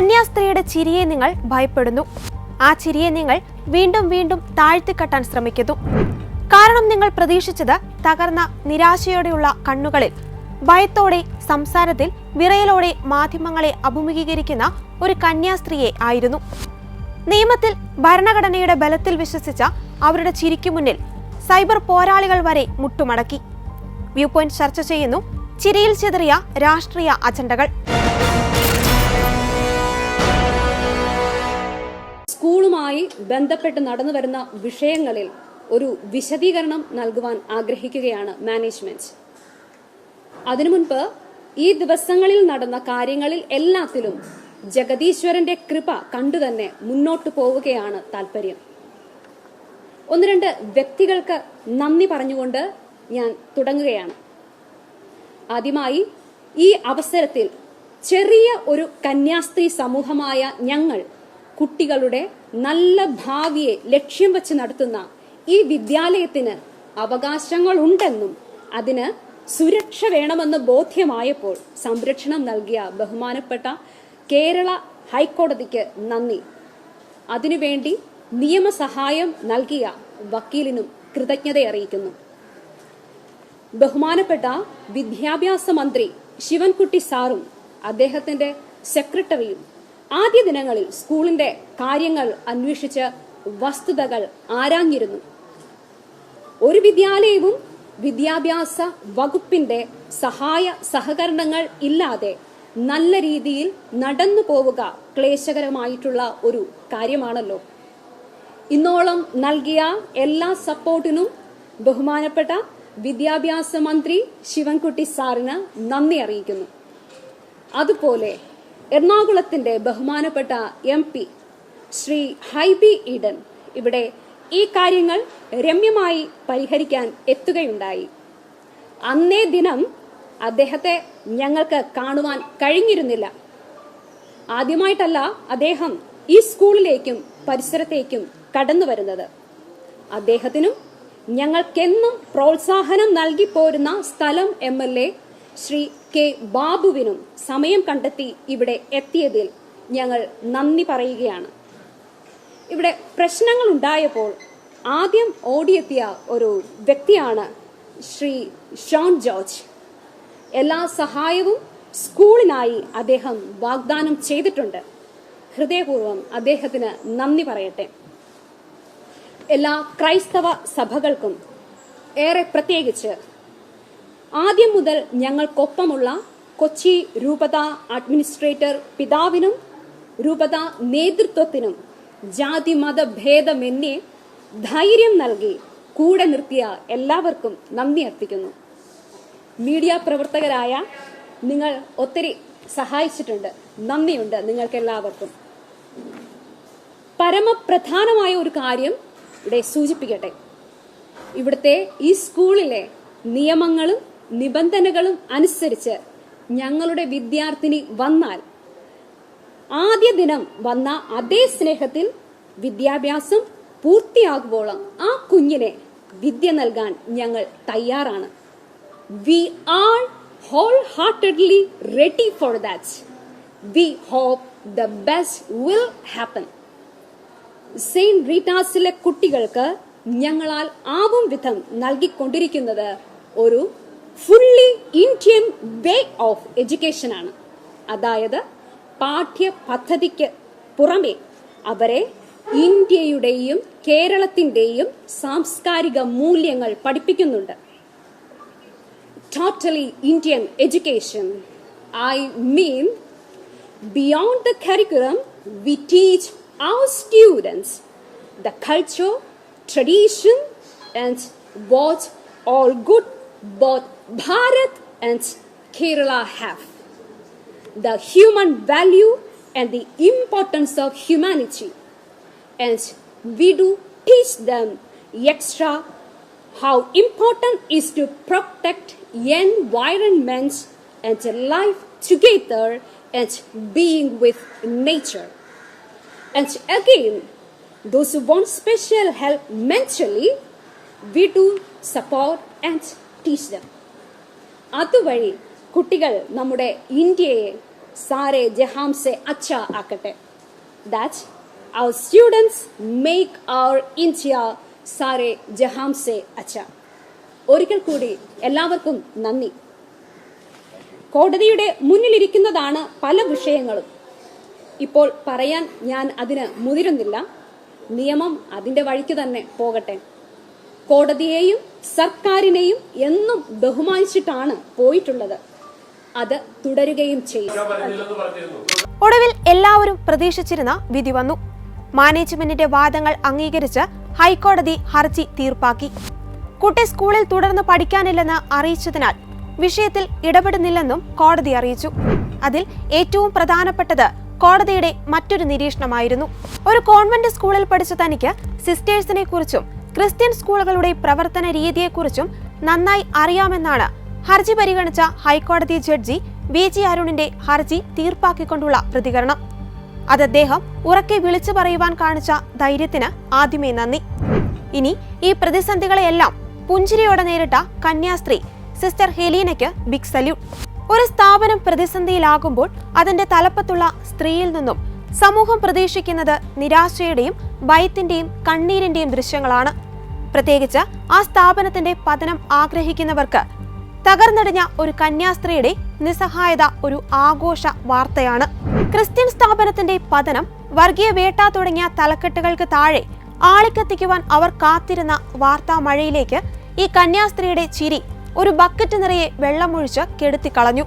കന്യാസ്ത്രീയുടെ ചിരിയെ നിങ്ങൾ ഭയപ്പെടുന്നു. ആ ചിരിയെ നിങ്ങൾ വീണ്ടും വീണ്ടും താഴ്ത്തിക്കെട്ടാൻ ശ്രമിക്കുന്നു. കാരണം നിങ്ങൾ പ്രതീക്ഷിച്ചത് തകർന്ന നിരാശയോടെയുള്ള കണ്ണുകളിൽ ഭയത്തോടെ സംസാരത്തിൽ വിറയലോടെ മാധ്യമങ്ങളെ അഭിമുഖീകരിക്കുന്ന ഒരു കന്യാസ്ത്രീയെ ആയിരുന്നു. നിയമത്തിൽ ഭരണഘടനയുടെ ബലത്തിൽ വിശ്വസിച്ച അവരുടെ ചിരിക്കു മുന്നിൽ സൈബർ പോരാളികൾ വരെ മുട്ടുമടക്കി. വ്യൂ പോയിന്റ് ചർച്ച ചെയ്യുന്നു. ചിരിയിൽ ചെതറിയ രാഷ്ട്രീയ അജണ്ടകൾ. സ്കൂളുമായി ബന്ധപ്പെട്ട് നടന്നു വരുന്ന വിഷയങ്ങളിൽ ഒരു വിശദീകരണം നൽകുവാൻ ആഗ്രഹിക്കുകയാണ് മാനേജ്മെന്റ്. അതിനു മുൻപ് ഈ ദിവസങ്ങളിൽ നടന്ന കാര്യങ്ങളിൽ എല്ലാത്തിലും ജഗദീശ്വരന്റെ കൃപ കണ്ടുതന്നെ മുന്നോട്ടു പോവുകയാണ് താല്പര്യം ഒന്ന് രണ്ട് വ്യക്തികൾക്ക് നന്ദി പറഞ്ഞുകൊണ്ട് ഞാൻ തുടങ്ങുകയാണ്. ആദ്യമായി ഈ അവസരത്തിൽ ചെറിയ ഒരു കന്യാസ്ത്രീ സമൂഹമായ ഞങ്ങൾ കുട്ടികളുടെ നല്ല ഭാവിയെ ലക്ഷ്യം വെച്ച് നടത്തുന്ന ഈ വിദ്യാലയത്തിന് അവകാശങ്ങളുണ്ടെന്നും അതിന് സുരക്ഷ വേണമെന്ന് ബോധ്യമായപ്പോൾ സംരക്ഷണം നൽകിയ ബഹുമാനപ്പെട്ട കേരള ഹൈക്കോടതിക്ക് നന്ദി. അതിനുവേണ്ടി നിയമസഹായം നൽകിയ വക്കീലിനും കൃതജ്ഞത അറിയിക്കുന്നു. ബഹുമാനപ്പെട്ട വിദ്യാഭ്യാസ മന്ത്രി ശിവൻകുട്ടി സാറും അദ്ദേഹത്തിന്റെ സെക്രട്ടറിയും ആദ്യ ദിനങ്ങളിൽ സ്കൂളിന്റെ കാര്യങ്ങൾ അന്വേഷിച്ച് വസ്തുതകൾ ആരാഞ്ഞിരുന്നു. ഒരു വിദ്യാലയവും വിദ്യാഭ്യാസ വകുപ്പിന്റെ സഹായ സഹകരണങ്ങൾ ഇല്ലാതെ നല്ല രീതിയിൽ നടന്നു പോവുക ക്ലേശകരമായിട്ടുള്ള ഒരു കാര്യമാണല്ലോ. ഇന്നോളം നൽകിയ എല്ലാ സപ്പോർട്ടിനും ബഹുമാനപ്പെട്ട വിദ്യാഭ്യാസ മന്ത്രി ശിവൻകുട്ടി സാറിന് നന്ദി അറിയിക്കുന്നു. അതുപോലെ എറണാകുളത്തിന്റെ ബഹുമാനപ്പെട്ട എം പി ശ്രീ ഹൈബി ഈഡൻ ഇവിടെ ഈ കാര്യങ്ങൾ രമ്യമായി പരിഹരിക്കാൻ എത്തുകയുണ്ടായി. അന്നേ ദിനം അദ്ദേഹത്തെ ഞങ്ങൾക്ക് കാണുവാൻ കഴിഞ്ഞിരുന്നില്ല. ആദ്യമായിട്ടല്ല അദ്ദേഹം ഈ സ്കൂളിലേക്കും പരിസരത്തേക്കും കടന്നു വരുന്നത്. അദ്ദേഹത്തിനും ഞങ്ങൾക്കെന്നും പ്രോത്സാഹനം നൽകി പോരുന്ന സ്ഥലം M L A Shri K ബാബുവിനും സമയം കണ്ടെത്തി ഇവിടെ എത്തിയതിൽ ഞങ്ങൾ നന്ദി പറയുകയാണ്. ഇവിടെ പ്രശ്നങ്ങൾ ഉണ്ടായപ്പോൾ ആദ്യം ഓടിയെത്തിയ ഒരു വ്യക്തിയാണ് ശ്രീ ഷോൺ ജോർജ്. എല്ലാ സഹായവും സ്കൂളിനായി അദ്ദേഹം വാഗ്ദാനം ചെയ്തിട്ടുണ്ട്. ഹൃദയപൂർവം അദ്ദേഹത്തിന് നന്ദി പറയട്ടെ. എല്ലാ ക്രൈസ്തവ സഭകൾക്കും ഏറെ പ്രത്യേകിച്ച് ആദ്യം മുതൽ ഞങ്ങൾക്കൊപ്പമുള്ള കൊച്ചി രൂപത അഡ്മിനിസ്ട്രേറ്റർ പിതാവിനും രൂപത നേതൃത്വത്തിനും ജാതി മത ഭേദമെന്നേ ധൈര്യം നൽകി കൂടെ നിർത്തിയ എല്ലാവർക്കും നന്ദി അർപ്പിക്കുന്നു. മീഡിയ പ്രവർത്തകരായ നിങ്ങൾ ഒത്തിരി സഹായിച്ചിട്ടുണ്ട്. നന്ദിയുണ്ട് നിങ്ങൾക്ക് എല്ലാവർക്കും പരമപ്രധാനമായ ഒരു കാര്യം ഇവിടെ സൂചിപ്പിക്കട്ടെ. ഇവിടുത്തെ ഈ സ്കൂളിലെ നിയമങ്ങളും നിബന്ധനകളും അനുസരിച്ച് ഞങ്ങളുടെ വിദ്യാർത്ഥിനി വന്നാൽ ആദ്യ ദിനം വന്ന അതേ സ്നേഹത്തിൽ വിദ്യാഭ്യാസം പൂർത്തിയാകുമ്പോളം ആ കുഞ്ഞിനെ വിദ്യ നൽകാൻ ഞങ്ങൾ തയ്യാറാണ്. We all wholeheartedly ready for that we hope the best will happen saint റീറ്റാസിലെ കുട്ടികൾക്ക് ഞങ്ങളാൽ ആവും വിധം നൽകിക്കൊണ്ടിരിക്കുന്നത് ഒരു fully Indian way of education ആണ്. അതായത് പാഠ്യ പദ്ധതിക്ക് പുറമെ അവരെ ഇന്ത്യയുടെയും കേരളത്തിന്റെയും സാംസ്കാരിക മൂല്യങ്ങൾ പഠിപ്പിക്കുന്നുണ്ട്. Totally Indian education I mean beyond the curriculum we teach our students the culture tradition and watch all good both Bharat and Kerala have. The human value and the importance of humanity. And we do teach them extra how important is to protect environment and life together and being with nature. And again, those who want special help mentally, we do support and teach them. അതുവഴി കുട്ടികൾ നമ്മുടെ ഇന്ത്യയെ സാരെ ജഹാംസെ അച്ച ആക്കട്ടെ. That our students make our India Saare ജഹാംസെ അച്ച ഒരിക്കൽ കൂടി എല്ലാവർക്കും നന്ദി. കോടതിയുടെ മുന്നിലിരിക്കുന്നതാണ് പല വിഷയങ്ങളും. ഇപ്പോൾ പറയാൻ ഞാൻ അതിന് മുതിരുന്നില്ല. നിയമം അതിന്റെ വഴിക്ക് തന്നെ പോകട്ടെ. കോടതിയെയും സർക്കാരിനെയും എന്നും ബഹുമാനിച്ചിട്ടാണ് പോയിട്ടുള്ളത്. അത് തുടരുകയും ചെയ്യും. ഒടുവിൽ എല്ലാവരും പ്രതീക്ഷിച്ചിരുന്ന വിധി വന്നു. മാനേജ്മെന്റിന്റെ വാദങ്ങൾ അംഗീകരിച്ച് ഹൈക്കോടതി ഹർജി തീർപ്പാക്കി. കുട്ടി സ്കൂളിൽ തുടർന്ന് പഠിക്കാനില്ലെന്ന് അറിയിച്ചതിനാൽ വിഷയത്തിൽ ഇടപെടുന്നില്ലെന്നും കോടതി അറിയിച്ചു. അതിൽ ഏറ്റവും പ്രധാനപ്പെട്ടത് കോടതിയുടെ മറ്റൊരു നിരീക്ഷണമായിരുന്നു. ഒരു കോൺവെന്റ് സ്കൂളിൽ പഠിച്ച തനിക്ക് സിസ്റ്റേഴ്സിനെ കുറിച്ചും ക്രിസ്ത്യൻ സ്കൂളുകളുടെ പ്രവർത്തന രീതിയെക്കുറിച്ചും നന്നായി അറിയാമെന്നാണ് ഹർജി പരിഗണിച്ച ഹൈക്കോടതി ജഡ്ജി വി ജി അരുണിന്റെ ഹർജി തീർപ്പാക്കിക്കൊണ്ടുള്ള പ്രതികരണം. അത് അദ്ദേഹം ഉറക്കെ വിളിച്ചു പറയുവാൻ കാണിച്ച ധൈര്യത്തിന് ആദ്യമേ നന്ദി. ഇനി ഈ പ്രതിസന്ധികളെയെല്ലാം പുഞ്ചിരിയോടെ നേരിട്ട കന്യാസ്ത്രീ സിസ്റ്റർ ഹെലീനയ്ക്ക് ബിഗ് സല്യൂട്ട്. ഒരു സ്ഥാപനം പ്രതിസന്ധിയിലാകുമ്പോൾ അതിന്റെ തലപ്പത്തുള്ള സ്ത്രീയിൽ നിന്നും സമൂഹം പ്രതീക്ഷിക്കുന്നത് നിരാശയുടെയും ഭയത്തിന്റെയും കണ്ണീരിന്റെയും ദൃശ്യങ്ങളാണ്. പ്രത്യേകിച്ച് ആ സ്ഥാപനത്തിന്റെ പതനം ആഗ്രഹിക്കുന്നവർക്ക് തകർന്നടിഞ്ഞ ഒരു കന്യാസ്ത്രീയുടെ നിസ്സഹായത ഒരു ആഘോഷ വാർത്തയാണ്. ക്രിസ്ത്യൻ സ്ഥാപനത്തിന്റെ പതനം വർഗീയ വേട്ട തുടങ്ങിയ തലക്കെട്ടുകൾക്ക് താഴെ ആളിക്കത്തിക്കുവാൻ അവർ കാത്തിരുന്ന വാർത്താ മഴയിലേക്ക് ഈ കന്യാസ്ത്രീയുടെ ചിരി ഒരു ബക്കറ്റ് നിറയെ വെള്ളമൊഴിച്ച് കെടുത്തിക്കളഞ്ഞു.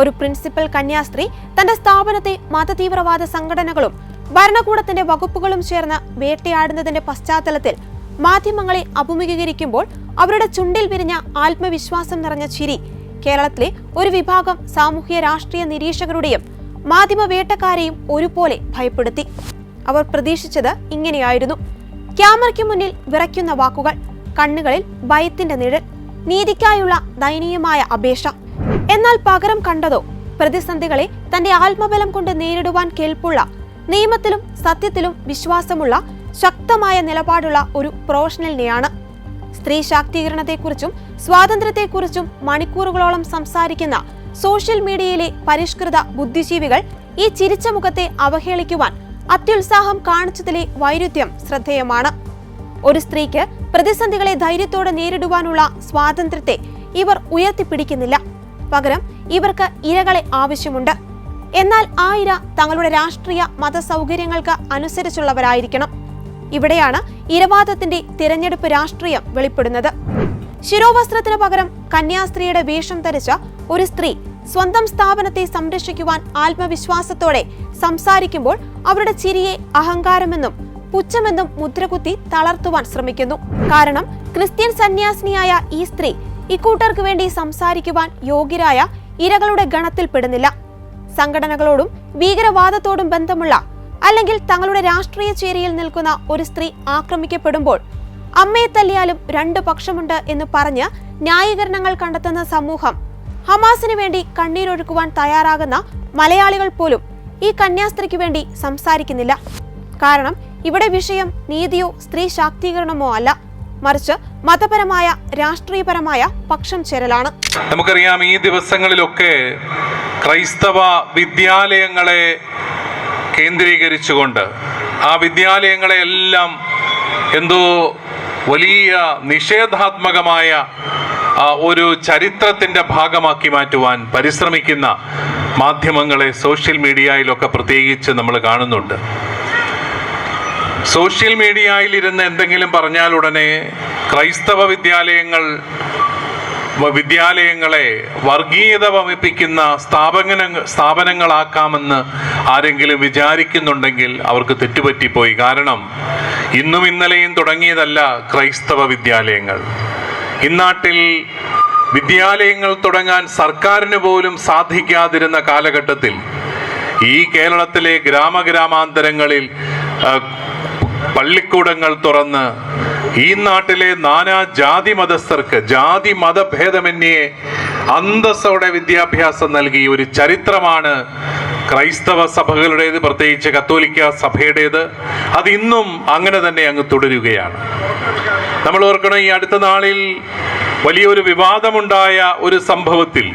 ഒരു പ്രിൻസിപ്പൽ കന്യാസ്ത്രീ തന്റെ സ്ഥാപനത്തെ മതതീവ്രവാദ സംഘടനകളും ഭരണകൂടത്തിന്റെ വകുപ്പുകളും ചേർന്ന് വേട്ടയാടുന്നതിന്റെ പശ്ചാത്തലത്തിൽ മാധ്യമങ്ങളെ അഭിമുഖീകരിക്കുമ്പോൾ അവരുടെ ചുണ്ടിൽ വിരിഞ്ഞ ആത്മവിശ്വാസം നിറഞ്ഞ ചിരി. കേരളത്തിലെ ഒരു വിഭാഗം സാമൂഹ്യ രാഷ്ട്രീയ നിരീക്ഷകരുടെയും മാധ്യമ വേട്ടക്കാരെയും ഒരുപോലെ ഭയപ്പെടുത്തി. അവർ പ്രതീക്ഷിച്ചത് ഇങ്ങനെയായിരുന്നു. ക്യാമറയ്ക്ക് മുന്നിൽ വിറയ്ക്കുന്ന വാക്കുകൾ കണ്ണുകളിൽ ഭയത്തിന്റെ നിഴൽ നീതിക്കായുള്ള ദയനീയമായ അപേക്ഷ. എന്നാൽ പകരം കണ്ടതോ പ്രതിസന്ധികളെ തന്റെ ആത്മബലം കൊണ്ട് നേരിടുവാൻ കേൾപ്പുള്ള നിയമത്തിലും സത്യത്തിലും വിശ്വാസമുള്ള ശക്തമായ നിലപാടുള്ള ഒരു പ്രൊഫഷണലിനെയാണ്. സ്ത്രീ ശാക്തീകരണത്തെക്കുറിച്ചും സ്വാതന്ത്ര്യത്തെക്കുറിച്ചും മണിക്കൂറുകളോളം സംസാരിക്കുന്ന സോഷ്യൽ മീഡിയയിലെ പരിഷ്കൃത ബുദ്ധിജീവികൾ ഈ ചിരിച്ച മുഖത്തെ അവഹേളിക്കുവാൻ അത്യുത്സാഹം കാണിച്ചതിലെ വൈരുദ്ധ്യം ശ്രദ്ധേയമാണ്. ഒരു സ്ത്രീക്ക് പ്രതിസന്ധികളെ ധൈര്യത്തോടെ നേരിടുവാനുള്ള സ്വാതന്ത്ര്യത്തെ ഇവർ ഉയർത്തിപ്പിടിക്കുന്നില്ല. പകരം ഇവർക്ക് ഇരകളെ ആവശ്യമുണ്ട്. എന്നാൽ ആ ഇര തങ്ങളുടെ രാഷ്ട്രീയ മത സൗകര്യങ്ങൾക്ക് അനുസരിച്ചുള്ളവരായിരിക്കണം. ഇവിടെയാണ് ഇരവാദത്തിന്റെ തിരഞ്ഞെടുപ്പ് രാഷ്ട്രീയം വെളിപ്പെടുന്നത്. ശിരോവസ്ത്രത്തിന് പകരം കന്യാസ്ത്രീയുടെ വേഷം ധരിച്ച ഒരു സ്ത്രീ സ്വന്തം സ്ഥാപനത്തെ സംരക്ഷിക്കുവാൻ ആത്മവിശ്വാസത്തോടെ സംസാരിക്കുമ്പോൾ അവരുടെ ചിരിയെ അഹങ്കാരമെന്നും പുച്ഛമെന്നും മുദ്രകുത്തി തളർത്തുവാൻ ശ്രമിക്കുന്നു. കാരണം ക്രിസ്ത്യൻ സന്യാസിനിയായ ഈ സ്ത്രീ ഇക്കൂട്ടർക്ക് വേണ്ടി സംസാരിക്കുവാൻ യോഗ്യരായ ഇരകളുടെ ഗണത്തിൽ ഗണത്തിൽപ്പെടുന്നില്ല സംഘടനകളോടും ഭീകരവാദത്തോടും ബന്ധമുള്ള അല്ലെങ്കിൽ തങ്ങളുടെ രാഷ്ട്രീയ ചേരിയിൽ നിൽക്കുന്ന ഒരു സ്ത്രീ ആക്രമിക്കപ്പെടുമ്പോൾ അമ്മയെ തല്ലിയാലും രണ്ടു പക്ഷമുണ്ട് എന്ന് പറഞ്ഞ് ന്യായീകരണങ്ങൾ കണ്ടെത്തുന്ന സമൂഹം ഹമാസിന് വേണ്ടി കണ്ണീരൊഴുക്കുവാൻ തയ്യാറാകുന്ന മലയാളികൾ പോലും ഈ കന്യാസ്ത്രീക്ക് വേണ്ടി സംസാരിക്കുന്നില്ല. കാരണം ഇവിടെ വിഷയം നീതിയോ സ്ത്രീ ശാക്തീകരണമോ അല്ല. മറിച്ച് മതപരമായ രാഷ്ട്രീയപരമായ പക്ഷം ചേരലാണ്. നമുക്കറിയാം ഈ ദിവസങ്ങളിലൊക്കെ ക്രൈസ്തവ വിദ്യാലയങ്ങളെ കേന്ദ്രീകരിച്ചുകൊണ്ട് ആ വിദ്യാലയങ്ങളെയെല്ലാം എന്തോ വലിയ നിഷേധാത്മകമായ ഒരു ചരിത്രത്തിന്റെ ഭാഗമാക്കി മാറ്റുവാൻ പരിശ്രമിക്കുന്ന മാധ്യമങ്ങളെ സോഷ്യൽ മീഡിയയിലൊക്കെ പ്രത്യേകിച്ച് നമ്മൾ കാണുന്നുണ്ട്. സോഷ്യൽ മീഡിയയിലിരുന്ന് എന്തെങ്കിലും പറഞ്ഞാൽ ഉടനെ ക്രൈസ്തവ വിദ്യാലയങ്ങൾ വിദ്യാലയങ്ങളെ വർഗീയത വമിപ്പിക്കുന്ന സ്ഥാപന സ്ഥാപനങ്ങളാക്കാമെന്ന് ആരെങ്കിലും വിചാരിക്കുന്നുണ്ടെങ്കിൽ അവർക്ക് തെറ്റുപറ്റിപ്പോയി. കാരണം ഇന്നും ഇന്നലെയും തുടങ്ങിയതല്ല ക്രൈസ്തവ വിദ്യാലയങ്ങൾ. ഇന്നാട്ടിൽ വിദ്യാലയങ്ങൾ തുടങ്ങാൻ സർക്കാരിന് പോലും സാധിക്കാതിരുന്ന കാലഘട്ടത്തിൽ ഈ കേരളത്തിലെ ഗ്രാമഗ്രാമാന്തരങ്ങളിൽ പള്ളിക്കൂടങ്ങൾ തുറന്ന് ഈ നാട്ടിലെ നാനാ ജാതി മതസ്ഥർക്ക് ജാതി മതഭേദമന്യേ അന്തസ്സോടെ വിദ്യാഭ്യാസം നൽകി ഒരു ചരിത്രമാണ് ക്രൈസ്തവ സഭകളുടേത് പ്രത്യേകിച്ച് കത്തോലിക്ക സഭയുടേത്. അത് ഇന്നും അങ്ങനെ തന്നെ അങ്ങ് തുടരുകയാണ്. നമ്മൾ ഓർക്കണം ഈ അടുത്ത നാളിൽ വലിയൊരു വിവാദമുണ്ടായ ഒരു സംഭവത്തിൽ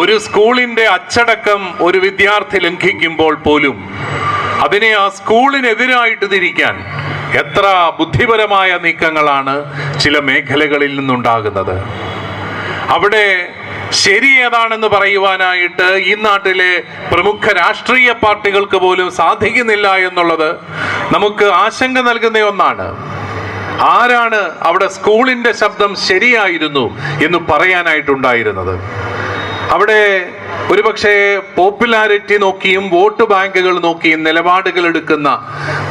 ഒരു സ്കൂളിന്റെ അച്ചടക്കം ഒരു വിദ്യാർത്ഥി ലംഘിക്കുമ്പോൾ പോലും അതിനെ ആ സ്കൂളിനെതിരായിട്ട് തിരിക്കാൻ എത്ര ബുദ്ധിപരമായ നീക്കങ്ങളാണ് ചില മേഖലകളിൽ നിന്നുണ്ടാകുന്നത്. അവിടെ ശരി ഏതാണെന്ന് പറയുവാനായിട്ട് ഈ നാട്ടിലെ പ്രമുഖ രാഷ്ട്രീയ പാർട്ടികൾക്ക് പോലും സാധിക്കുന്നില്ല എന്നുള്ളത് നമുക്ക് ആശങ്ക നൽകുന്ന ഒന്നാണ്. ആരാണ് അവിടെ സ്കൂളിന്റെ ശബ്ദം ശരിയായിരുന്നു എന്ന് പറയാനായിട്ടുണ്ടായിരുന്നത്? അവിടെ ഒരുപക്ഷെ പോപ്പുലാരിറ്റി നോക്കിയും വോട്ട് ബാങ്കുകൾ നോക്കിയും നിലപാടുകൾ എടുക്കുന്ന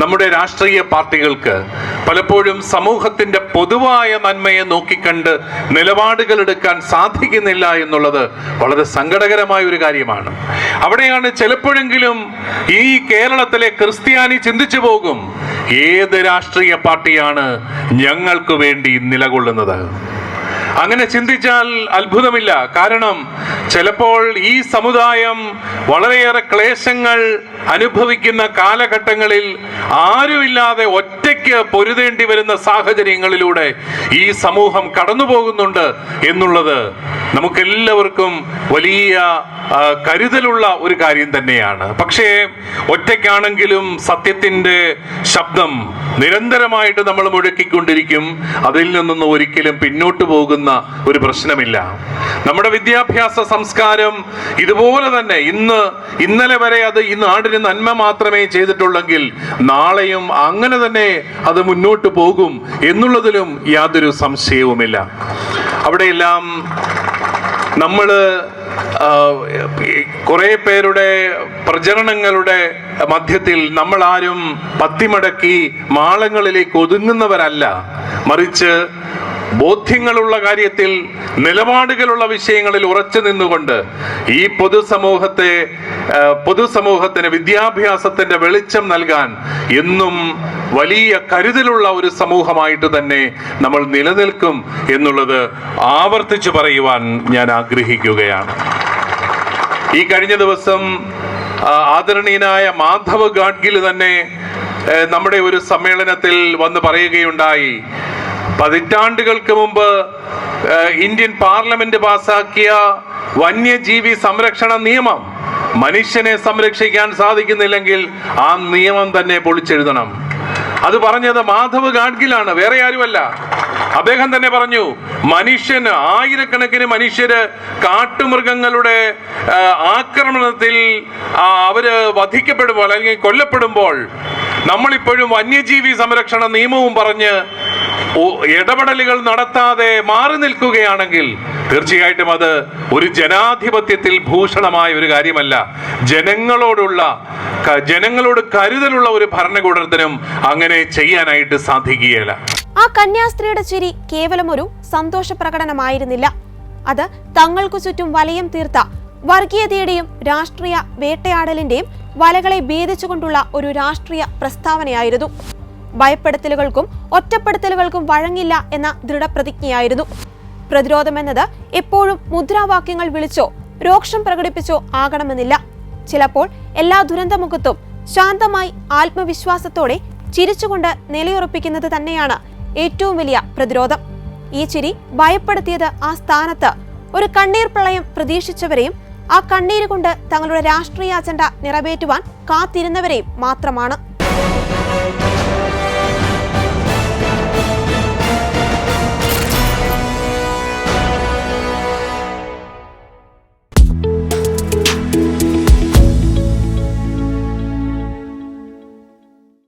നമ്മുടെ രാഷ്ട്രീയ പാർട്ടികൾക്ക് പലപ്പോഴും സമൂഹത്തിന്റെ പൊതുവായ നന്മയെ നോക്കിക്കണ്ട് നിലപാടുകൾ എടുക്കാൻ സാധിക്കുന്നില്ല എന്നുള്ളത് വളരെ സങ്കടകരമായ ഒരു കാര്യമാണ്. അവിടെയാണ് ചിലപ്പോഴെങ്കിലും ഈ കേരളത്തിലെ ക്രിസ്ത്യാനി ചിന്തിച്ചു പോകും ഏത് രാഷ്ട്രീയ പാർട്ടിയാണ് ഞങ്ങൾക്ക് വേണ്ടി നിലകൊള്ളുന്നത്? അങ്ങനെ ചിന്തിച്ചാൽ അത്ഭുതമില്ല. കാരണം ചിലപ്പോൾ ഈ സമുദായം വളരെയേറെ ക്ലേശങ്ങൾ അനുഭവിക്കുന്ന കാലഘട്ടങ്ങളിൽ ആരുമില്ലാതെ ഒറ്റയ്ക്ക് പൊരുതേണ്ടി വരുന്ന സാഹചര്യങ്ങളിലൂടെ ഈ സമൂഹം കടന്നു പോകുന്നുണ്ട് എന്നുള്ളത് നമുക്കെല്ലാവർക്കും വലിയ കരുതലുള്ള ഒരു കാര്യം തന്നെയാണ്. പക്ഷേ ഒറ്റയ്ക്കാണെങ്കിലും സത്യത്തിന്റെ ശബ്ദം നിരന്തരമായിട്ട് നമ്മൾ മുഴക്കിക്കൊണ്ടിരിക്കും. അതിൽ നിന്നൊന്നും ഒരിക്കലും പിന്നോട്ട് പോകുന്ന ഒരു പ്രശ്നമില്ല. നമ്മുടെ വിദ്യാഭ്യാസ സംസ്കാരം ഇതുപോലെ തന്നെ ഇന്ന് ഇന്നലെ വരെ അത് ഈ നാടിന് നന്മ മാത്രമേ ചെയ്തിട്ടുള്ളെങ്കിൽ നാളെയും അങ്ങനെ തന്നെ അത് മുന്നോട്ട് പോകും എന്നുള്ളതിലും യാതൊരു സംശയവുമില്ല. അവിടെയെല്ലാം നമ്മൾ കുറേ പേരുടെ പ്രചരണങ്ങളുടെ മധ്യത്തിൽ നമ്മൾ ആരും പത്തിമടക്കി മാളങ്ങളിലേക്ക് ഒതുങ്ങുന്നവരല്ല. മറിച്ച് ബോധ്യങ്ങളുള്ള കാര്യത്തിൽ നിലപാടുകളുള്ള വിഷയങ്ങളിൽ ഉറച്ചു നിന്നുകൊണ്ട് ഈ പൊതുസമൂഹത്തെ പൊതുസമൂഹത്തിന് വിദ്യാഭ്യാസത്തിന്റെ വെളിച്ചം നൽകാൻ എന്നും വലിയ കരുതലുള്ള ഒരു സമൂഹമായിട്ട് തന്നെ നമ്മൾ നിലനിൽക്കും എന്നുള്ളത് ആവർത്തിച്ചു പറയുവാൻ ഞാൻ ആഗ്രഹിക്കുകയാണ്. ഈ കഴിഞ്ഞ ദിവസം ആദരണീയനായ മാധവ് ഗാഡ്ഗിൽ തന്നെ നമ്മുടെ ഒരു സമ്മേളനത്തിൽ വന്ന് പറയുകയുണ്ടായി. പതിറ്റാണ്ടുകൾക്ക് മുമ്പ് ഇന്ത്യൻ പാർലമെന്റ് പാസാക്കിയ വന്യജീവി സംരക്ഷണ നിയമം മനുഷ്യനെ സംരക്ഷിക്കാൻ സാധിക്കുന്നില്ലെങ്കിൽ ആ നിയമം തന്നെ പൊളിച്ചെഴുതണം. അത് പറഞ്ഞത് മാധവ് ഗാഡ്ഗിലാണ് വേറെ ആരുമല്ല. അദ്ദേഹം തന്നെ പറഞ്ഞു മനുഷ്യന് ആയിരക്കണക്കിന് മനുഷ്യര് കാട്ടുമൃഗങ്ങളുടെ ആക്രമണത്തിൽ അവർ വധിക്കപ്പെടുമ്പോൾ അല്ലെങ്കിൽ കൊല്ലപ്പെടുമ്പോൾ നമ്മളിപ്പോഴും വന്യജീവി സംരക്ഷണ നിയമവും പറഞ്ഞ് ഇടപെടലുകൾ നടത്താതെ മാറി നിൽക്കുകയാണെങ്കിൽ തീർച്ചയായിട്ടും അത് ഒരു ജനാധിപത്യത്തിൽ ഭൂഷണമായ ഒരു കാര്യമല്ല. ജനങ്ങളോടുള്ള ജനങ്ങളോട് കരുതലുള്ള ഒരു ഭരണകൂടത്തിനും അങ്ങനെ ചെയ്യാനായിട്ട് സാധിക്കുകയില്ല. ആ കന്യാസ്ത്രീയുടെ ചിരി കേവലം ഒരു സന്തോഷ പ്രകടനമായിരുന്നില്ല. അത് തങ്ങൾക്കു ചുറ്റും വലയം തീർത്ത വർഗീയതയുടെയും രാഷ്ട്രീയ വേട്ടയാടലിന്റെയും വലകളെ ഭേദിച്ചുകൊണ്ടുള്ള ഒരു രാഷ്ട്രീയ പ്രസ്താവനയായിരുന്നു. ഭയപ്പെടുത്തലുകൾക്കും ഒറ്റപ്പെടുത്തലുകൾക്കും വഴങ്ങില്ല എന്ന ദൃഢപ്രതിജ്ഞയായിരുന്നു. പ്രതിരോധമെന്നത് എപ്പോഴും മുദ്രാവാക്യങ്ങൾ വിളിച്ചോ രോക്ഷം പ്രകടിപ്പിച്ചോ ആകണമെന്നില്ല. ചിലപ്പോൾ എല്ലാ ദുരന്തമുഖത്തും ശാന്തമായി ആത്മവിശ്വാസത്തോടെ ചിരിച്ചുകൊണ്ട് നിലയുറപ്പിക്കുന്നത് തന്നെയാണ് ഏറ്റവും വലിയ പ്രതിരോധം. ഈ ചിരി ഭയപ്പെടുത്തിയത് ആ സ്ഥാനത്ത് ഒരു കണ്ണീർ പ്രളയം പ്രതീക്ഷിച്ചവരെയും ആ കണ്ണീര് കൊണ്ട് തങ്ങളുടെ രാഷ്ട്രീയ അജണ്ട നിറവേറ്റുവാൻ കാത്തിരുന്നവരെയും മാത്രമാണ്.